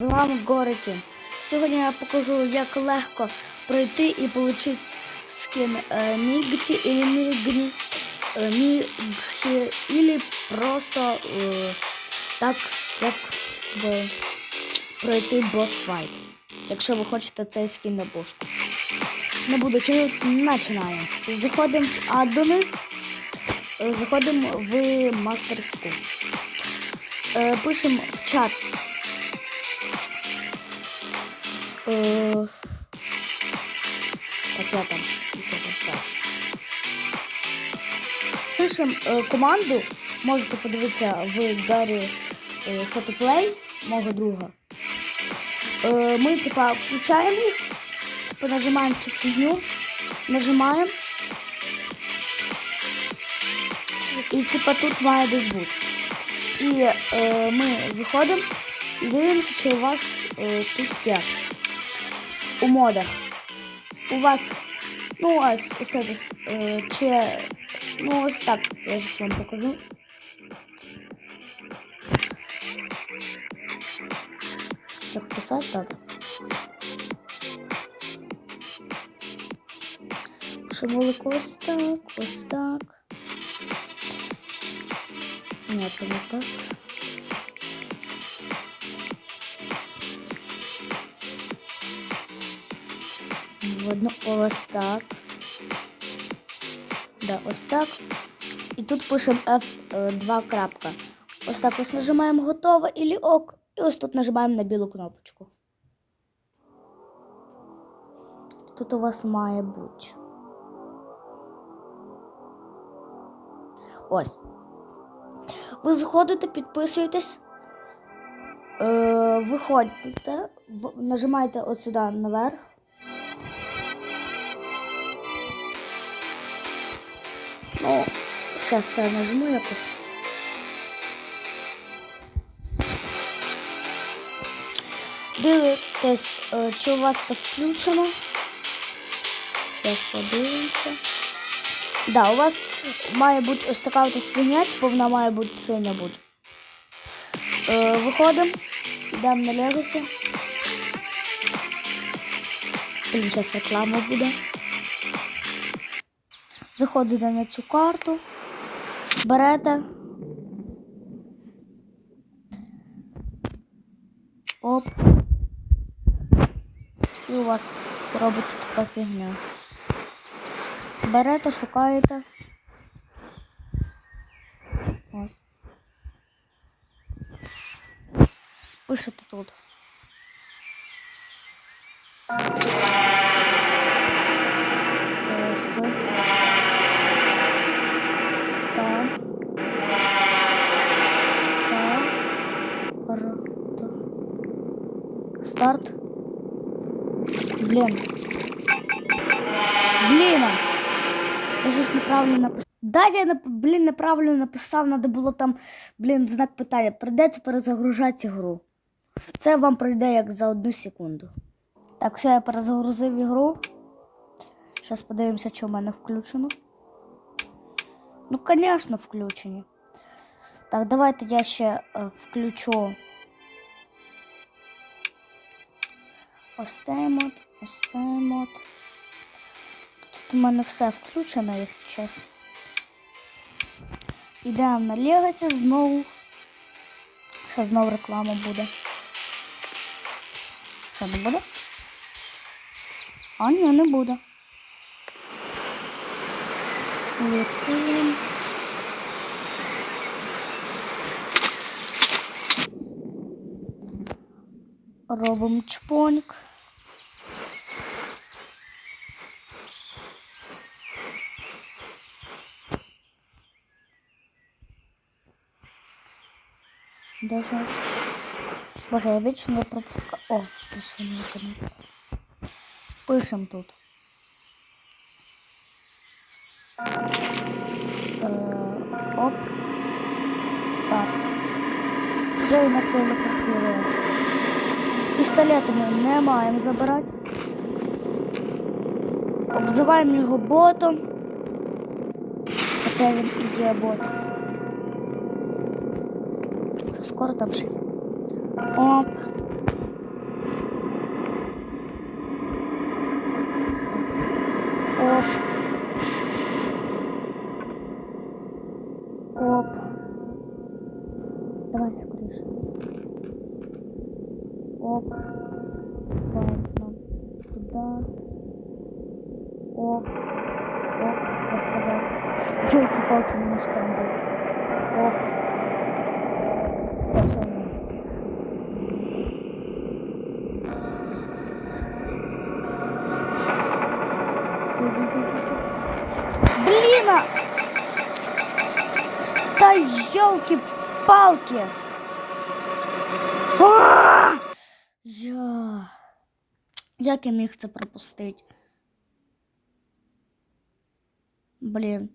З вами Гороті. Сьогодні я покажу, як легко пройти і отримати скин е, Мігті или Мігні, е, или просто е, так, як би, пройти босс-файт. Якщо ви хочете цей скин на бошку. Не буду чинити, починаємо. Заходимо в аддони, заходимо в мастерську. Е, Пишемо в чат Я там. Пишемо е, команду, можете подивитися в Гаррі е, мого друга. Е, Ми, типа, включаємо їх, типа, нажимаємо цю фігню, нажимаємо. І типа тут має десь бути. І е, ми виходимо і дивимося, чи у вас е, тут є у модах. У вас, ну, ось ось це, е, чи, ну, ось так, я зараз вам покажу. Так, писати так. Шибулик ось так, ось так. Ні, це не так. Видно, ось так. Да, ось так. І тут пишемо F2 крапка. Ось так ось нажимаємо готово или ок. І ось тут нажимаємо на білу кнопочку. Тут у вас має бути. Ось. Ви заходите, підписуєтесь. Е, виходите, нажимаєте от сюди наверх. Ну, зараз я нажму якось. Дивитесь, е, чи у вас це включено. Зараз подивимося. Да, у вас має бути ось така ось фігня, типу вона має бути синя бути. Е, виходимо, йдемо на Легосі. Блін, зараз реклама буде. Заходите на цю карту, берете. Оп. І у вас робиться така фігня. Берете, шукаєте. Ось. Пишете тут. Старт. Блін. Блін. Я щось неправильно написав. Да, я блін, неправильно написав, треба було там, блін, знак питання. Придеться перезагружати ігру. Це вам пройде як за одну секунду. Так, все, я перезагрузив ігру. Зараз подивимося, що в мене включено. Ну, звісно, включені. Так, давайте я ще е, включу. Ось цей мод, ось. Тут у мене все включено, якщо чесно. Йдемо на Legacy знову. Ще знову реклама буде. Що не буде? А ні, не буде. Летим. Робимо чпоньк. Даже... Боже, я вічно пропускаю. О, воно наконець. Пишем тут. Е, оп. Старт. Все, і нас телепортує. Пістолети ми не маємо забирати. Обзиваємо його ботом. Хоча він і є бот. скоро там шип. Оп. Оп. Оп. Давай скоріше. Оп. Слава нам туда. Оп. Оп, я сказал. Ёлки-палки, у нас там был. Оп. Да елки-палки! Я... Як я міг це пропустити? Блін.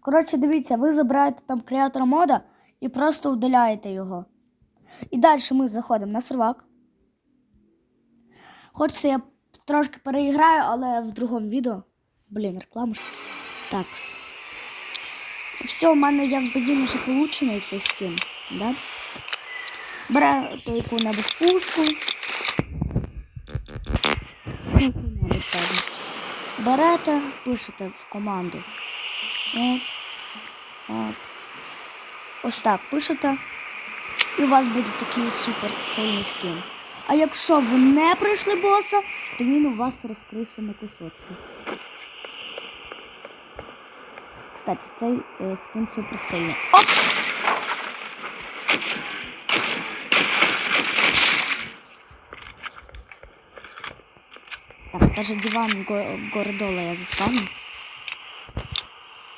Коротше, дивіться, ви забираєте там креатора мода і просто удаляєте його. І далі ми заходимо на сервак. Хочеться, я трошки переіграю, але в другому відео. Блін, реклама. Так. Все, у мене якби він уже получений цей скін, да? Берете яку-небудь пушку. Берете, пишете в команду. От, от. Ось так пишете. І у вас буде такий супер сильний скін. А якщо ви не пройшли боса, то він у вас розкрився на кусочки. Кстати, цей е, скін супер сильний. Оп! Так, даже диван го- гордола я заспавню.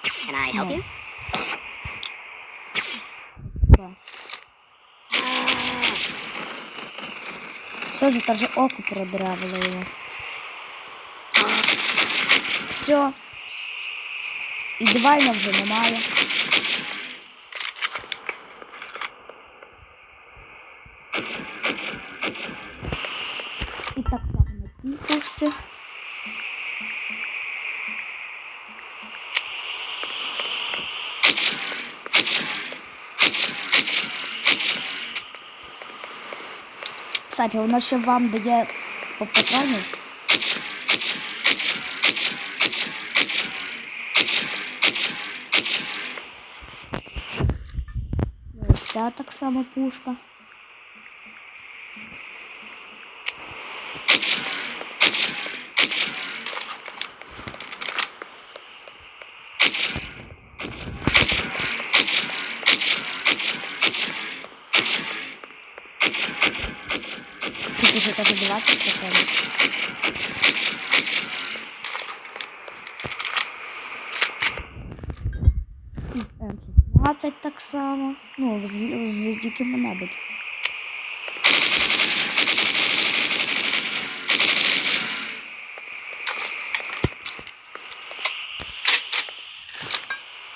Can I help you? Да. Все же даже око продырявило его. Все. І дивайна вже немає. І так само на цій пушці. Кстати, вона ще вам дає по патрону. Ця так само пушка. Тут уже даже 20 патронов. Само. Ну, з, з яким-небудь.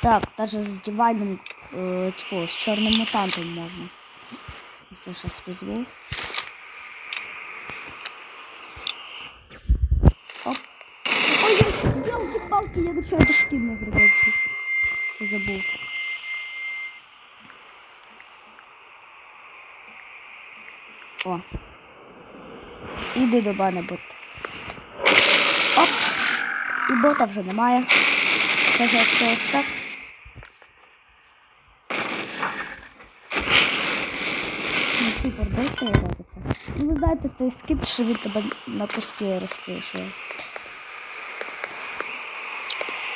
Так, даже з дивайном, е, тьфу, з чорним мутантом можна. Все, щас візьму. Оп. Ой, елки-палки, я до чого скін не зробити. Забув. О. Іди до мене, бот. Оп. І бота вже немає. Каже, якщо ось так. Ну, супер, десь робиться. Ну, ви знаєте, цей скіп, що він тебе на куски розкришує.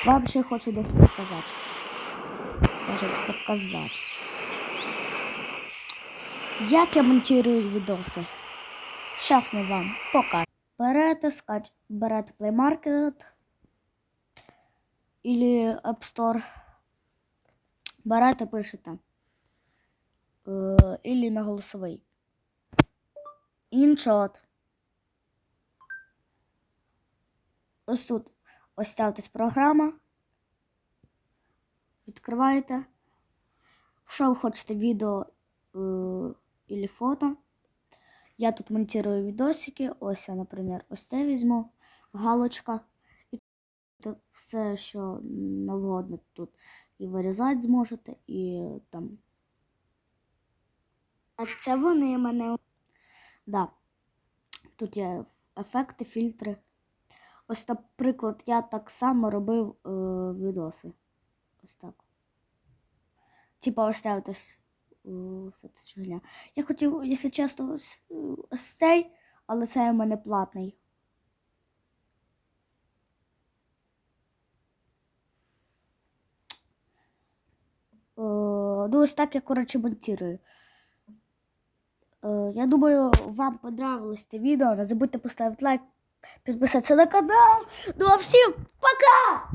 Вам ще хочу десь показати. Може показати. Як я монтую відоси? Зараз ми вам покажемо. Берете скач, берете Play Market или App Store. Берете, пишете. Е, Или на голосовий. Іншот. Ось тут ось ось програма. Відкриваєте. Що ви хочете відео е, или фото. Я тут монтирую відосики. Ось я, наприклад, ось це візьму. Галочка. І тут все, що навгодно тут і вирізати зможете, і там. А це вони мене. Да. Тут є ефекти, фільтри. Ось, наприклад, я так само робив е, відоси. Ось так. Типа ось О, все це фігня. Я хотів, якщо чесно, ось, ось цей, але це у мене платний. Е, Ну, ось так я, коротше, монтирую. Е, Я думаю, вам понравилось це відео. Не забудьте поставити лайк, підписатися на канал. Ну а всім пока!